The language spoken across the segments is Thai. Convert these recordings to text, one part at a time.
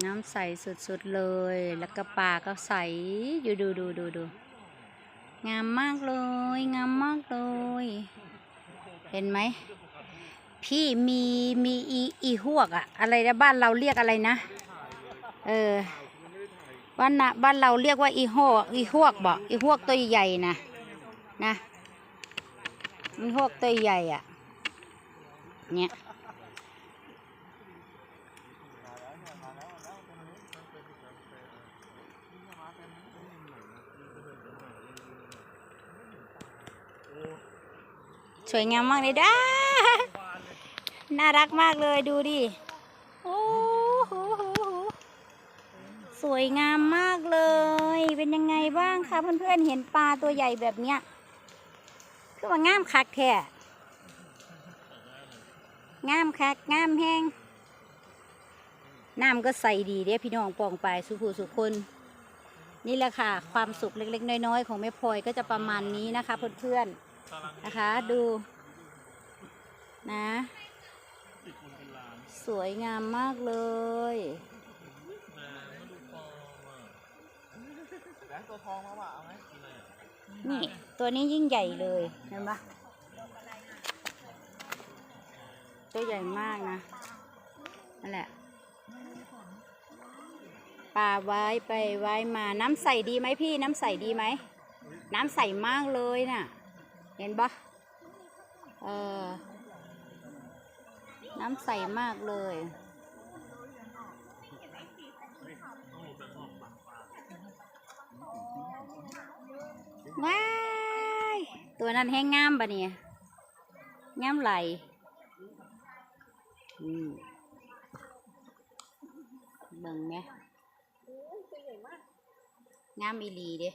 น้ำใสสุดๆเลย แล้วก็ปลาก็ใส อยู่ดูดูดูดูงามมากเลย งามมากเลย เห็นไหม พี่มีมีอีอีหวกอะอะไรนะบ้านเราเรียกอะไรนะ เออ บ้านนะบ้านเราเรียกว่าอีหวกอีหวกบอกอีหวกตัวใหญ่นะนะอีหวกตัวใหญ่อะเนี่ย สวยงามมากเลยด้าน่ารักมากเลยดูดิ โอ้โหสวยงามมากเลย เป็นยังไงบ้างคะเพื่อนๆเห็นปลาตัวใหญ่แบบเนี้ยคือว่างามคักแท้งามคักงามแห้งน้ำก็ใสดีเด้พี่น้องปองไปสุภูสุคน นี่แหละค่ะ ความสุขเล็กๆ น้อยๆ ของแม่พลอยก็จะประมาณนี้นะคะเพื่อนๆนะคะ ดู นะ สวยงามมากเลยตัวทองมาว่ะเอาไหมนี่ ตัวนี้ยิ่งใหญ่เลยเห็นปะตัวใหญ่มากนะนั่นแหละปลาไว้ไปไว้มาน้ำใสดีไหมพี่ น้ำใสดีไหม น้ำใสมากเลยน่ะ เห็นปะเออ น้ำใสมากเลย ว้าย ตัวนั้นแห้งงามปะเนี่ยงามไหลอืมเบิ่งไหมงามอีหลีเด้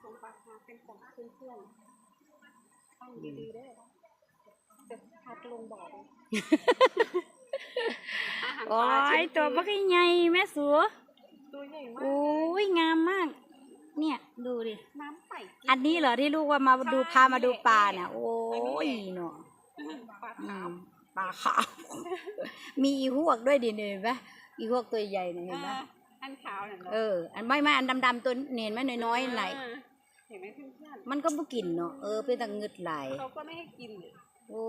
ของปลาคาเป็นของเพื่อนๆต้องดีๆด้วย จะพัดลงบ่อเลยอาหารโอ้ปลายตัวบักใหญ่แม่สัวตัวใหญ่มากโอ้ยงามมาก เนี่ยดูดิ น้ำใสอันนี้เหรอที่ลูกว่ามาดูพามาดูปลาเนี่ยโอ้ยเนาะปลาอืขาวมปลาขาว มีอีหวกด้วยดิเนี่ยเห็นปะอีหวกตัวใหญ่เนี่ยเห็นปะอันขาวเนี่ยเออ อันไม่ไม่อันดำๆตัวเนียนไหมน้อยๆไหลเห็นไหมเพื่อนมันก็บ่กินเนาะ เออ เป็นตะงึดไหลายๆเขาก็ไม่ให้กินเลย โอ้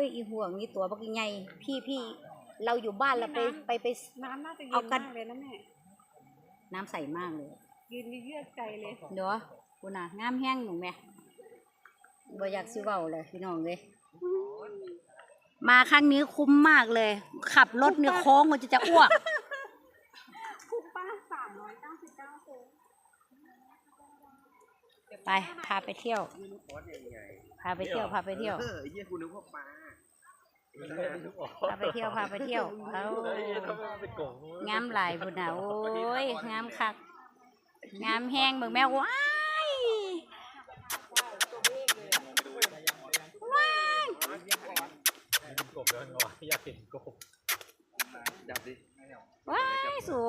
ยอีห่วงนี่ตัวบักใหญ่พี่พี่เราอยู่บ้านเราไปไปไป น้ำน่าจะเย็เอานกัน มากเลยนะแม่ น้ำใสมากเลยยืนเยือกใจเลย เดี๋ยวคุณน่ะงามแห้งหนูแม่บ่อยากสิเว้าเลยพี่น้องเลยมาครั้งนี้คุ้มมากเลย ขับรถเนี่ยโค้งมันจะจะอ้วก คุปป้าสามร้อยเก้าสิบเก้าโซ ไปพาไปเที่ยวคอสใหญ่พาไปเที่ยวพาไปเที่ยว เออไอ้เหี้ยกูนึกว่าปลาพาไปเที่ยวพาไปเที่ยวเอางามหลายบุญนะโอ้ยงามคักงามแห้งเบิ่งแม่ว้ายว้ายกบแล้วมันบอกอยากเห็นกบจับดิว้ายสู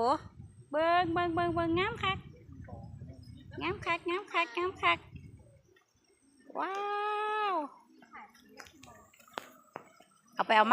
เบิ่งเบิ่งเบิ่งเบิ่งงามคัก งามคักงามคักงามคัก ว้าว เอาไปเอามา